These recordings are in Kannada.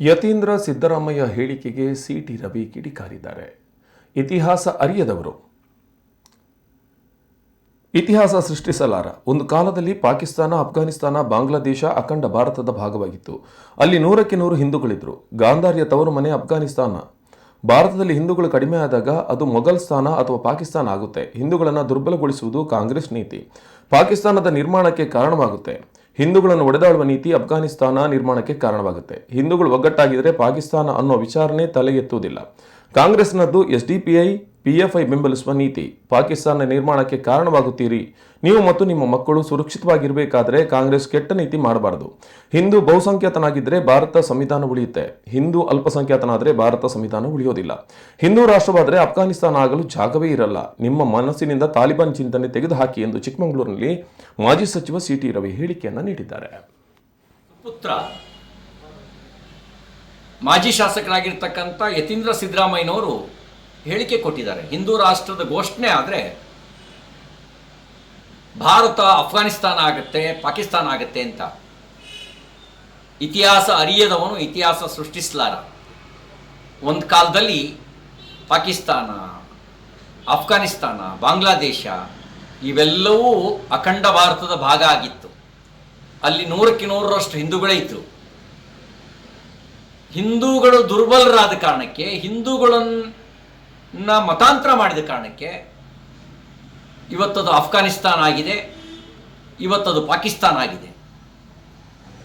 ಯತೀಂದ್ರ ಸಿದ್ದರಾಮಯ್ಯ ಹೇಳಿಕೆಗೆ ಸಿಟಿ ರವಿ ಕಿಡಿಕಾರಿದ್ದಾರೆ. ಇತಿಹಾಸ ಅರಿಯದವರು. ಇತಿಹಾಸ ಸೃಷ್ಟಿಸಲಾರ. ಒಂದು ಕಾಲದಲ್ಲಿ ಪಾಕಿಸ್ತಾನ ಅಫ್ಘಾನಿಸ್ತಾನ ಬಾಂಗ್ಲಾದೇಶ ಅಖಂಡ ಭಾರತದ ಭಾಗವಾಗಿತ್ತು. ಅಲ್ಲಿ ನೂರಕ್ಕೆ ನೂರು ಹಿಂದೂಗಳಿದ್ದರು ಗಾಂಧಾರ್ಯ ತವರು ಮನೆ ಅಫ್ಘಾನಿಸ್ತಾನ ಭಾರತದಲ್ಲಿ ಹಿಂದೂಗಳು ಕಡಿಮೆ ಆದಾಗ ಅದು ಮೊಘಲ್ ಸ್ಥಾನ ಅಥವಾ ಪಾಕಿಸ್ತಾನ ಆಗುತ್ತೆ. ಹಿಂದೂಗಳನ್ನು ದುರ್ಬಲಗೊಳಿಸುವುದು ಕಾಂಗ್ರೆಸ್ ನೀತಿ. ಪಾಕಿಸ್ತಾನದ ನಿರ್ಮಾಣಕ್ಕೆ ಕಾರಣವಾಗುತ್ತೆ. ಹಿಂದೂಗಳನ್ನು ಒಡೆದಾಡುವ ನೀತಿ ಅಫ್ಘಾನಿಸ್ತಾನ ನಿರ್ಮಾಣಕ್ಕೆ ಕಾರಣವಾಗುತ್ತೆ. ಹಿಂದೂಗಳು ಒಗ್ಗಟ್ಟಾಗಿದ್ದರೆ ಪಾಕಿಸ್ತಾನ ಅನ್ನೋ ವಿಚಾರಣೆ ತಲೆಗೆತ್ತುವುದಿಲ್ಲ. ಕಾಂಗ್ರೆಸ್ನದ್ದು S D P I P F I ಬೆಂಬಲಿಸುವ ನೀತಿ ಪಾಕಿಸ್ತಾನ ನಿರ್ಮಾಣಕ್ಕೆ ಕಾರಣವಾಗುತ್ತೀರಿ. ನೀವು ಮತ್ತು ನಿಮ್ಮ ಮಕ್ಕಳು ಸುರಕ್ಷಿತವಾಗಿರಬೇಕಾದ್ರೆ ಕಾಂಗ್ರೆಸ್ ಕೆಟ್ಟ ನೀತಿ ಮಾಡಬಾರದು. ಹಿಂದೂ ಬಹುಸಂಖ್ಯಾತನಾಗಿದ್ದರೆ ಭಾರತ ಸಂವಿಧಾನ ಉಳಿಯುತ್ತೆ. ಹಿಂದೂ ಅಲ್ಪಸಂಖ್ಯಾತನಾದರೆ ಭಾರತ ಸಂವಿಧಾನ ಉಳಿಯೋದಿಲ್ಲ. ಹಿಂದೂ ರಾಷ್ಟ್ರವಾದರೆ ಅಫ್ಘಾನಿಸ್ತಾನ ಆಗಲು ಜಾಗವೇ ಇರಲ್ಲ. ನಿಮ್ಮ ಮನಸ್ಸಿನಿಂದ ತಾಲಿಬಾನ್ ಚಿಂತನೆ ತೆಗೆದುಹಾಕಿ ಎಂದು ಚಿಕ್ಕಮಗಳೂರಿನಲ್ಲಿ ಮಾಜಿ ಸಚಿವ ಸಿ ಟಿ ರವಿ ಹೇಳಿಕೆಯನ್ನು ನೀಡಿದ್ದಾರೆ. ಪುತ್ರ. ಮಾಜಿ ಶಾಸಕರಾಗಿರ್ತಕ್ಕಂಥ ಯತೀಂದ್ರ ಸಿದ್ದರಾಮಯ್ಯನವರು ಹೇಳಿಕೆ ಕೊಟ್ಟಿದ್ದಾರೆ. ಹಿಂದೂ ರಾಷ್ಟ್ರದ ಘೋಷಣೆ ಆದರೆ ಭಾರತ ಅಫ್ಘಾನಿಸ್ತಾನ ಆಗುತ್ತೆ, ಪಾಕಿಸ್ತಾನ ಆಗುತ್ತೆ ಅಂತ. ಇತಿಹಾಸ ಅರಿಯದವನು ಇತಿಹಾಸ ಸೃಷ್ಟಿಸಲಾರ. ಒಂದು ಕಾಲದಲ್ಲಿ ಪಾಕಿಸ್ತಾನ, ಅಫ್ಘಾನಿಸ್ತಾನ, ಬಾಂಗ್ಲಾದೇಶ ಇವೆಲ್ಲವೂ ಅಖಂಡ ಭಾರತದ ಭಾಗ ಆಗಿತ್ತು. ಅಲ್ಲಿ ನೂರಕ್ಕೆ ನೂರರಷ್ಟು ಹಿಂದೂಗಳೇ ಇದ್ದರು ಹಿಂದೂಗಳು ದುರ್ಬಲರಾದ ಕಾರಣಕ್ಕೆ ಹಿಂದೂಗಳನ್ನ ಮತಾಂತರ ಮಾಡಿದ ಕಾರಣಕ್ಕೆ ಇವತ್ತದು ಅಫ್ಘಾನಿಸ್ತಾನ ಆಗಿದೆ, ಇವತ್ತದು ಪಾಕಿಸ್ತಾನ ಆಗಿದೆ.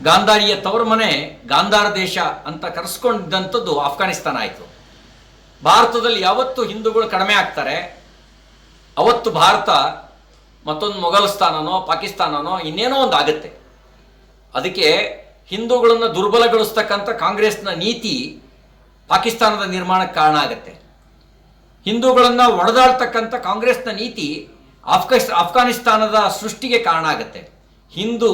ಗಾಂಧಾರಿಯ ತವರ ಮನೆ ಗಾಂಧಾರ ದೇಶ ಅಂತ ಕರೆಸ್ಕೊಂಡಿದ್ದಂಥದ್ದು ಅಫ್ಘಾನಿಸ್ತಾನ ಆಯಿತು. ಭಾರತದಲ್ಲಿ ಯಾವತ್ತು ಹಿಂದೂಗಳು ಕಡಿಮೆ ಆಗ್ತಾರೆ. ಅವತ್ತು ಭಾರತ ಮತ್ತೊಂದು ಮೊಘಲ್ ಸ್ಥಾನನೋ ಪಾಕಿಸ್ತಾನನೋ ಇನ್ನೇನೋ ಒಂದು ಆಗುತ್ತೆ. ಅದಕ್ಕೆ ಹಿಂದೂಗಳನ್ನು ದುರ್ಬಲಗೊಳಿಸ್ತಕ್ಕಂಥ ಕಾಂಗ್ರೆಸ್ನ ನೀತಿ ಪಾಕಿಸ್ತಾನದ ನಿರ್ಮಾಣಕ್ಕೆ ಕಾರಣ ಆಗುತ್ತೆ. ಹಿಂದೂಗಳನ್ನು ಒಡೆದಾಡ್ತಕ್ಕಂಥ ಕಾಂಗ್ರೆಸ್ನ ನೀತಿ ಆಫ್ಘಾನಿಸ್ತಾನದ ಸೃಷ್ಟಿಗೆ ಕಾರಣ ಆಗುತ್ತೆ. ಹಿಂದೂ